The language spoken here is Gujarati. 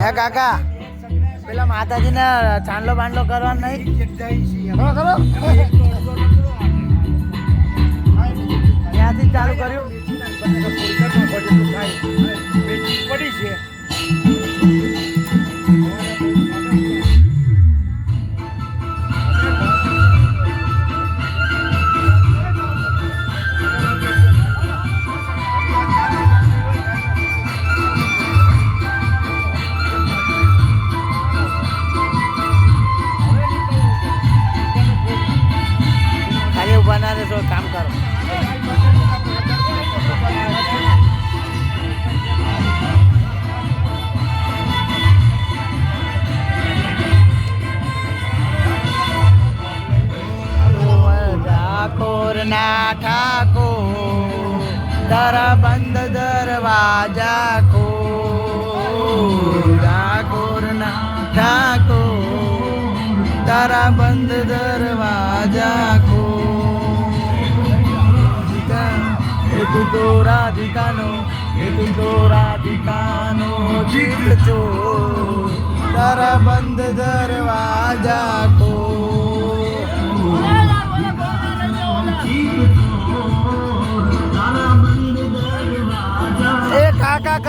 હે કાકા પેલા માતાજીને ચાંદલો બાંડલો કરવાનો નહીં? કરો કરો ત્યાંથી ચાલુ કર્યું. ઊભા રહેશો કામ કરો. ઠાકોર ના ઠાકોર તારા બંધ દરવાજા કો ઠાકોર ના ઠાકોર તારા બંધ દરવાજા તું તો રાધિકાનો એ તું તો રાધિકાનો જીતજો. તારા બંધ દરવાજા કો કાકા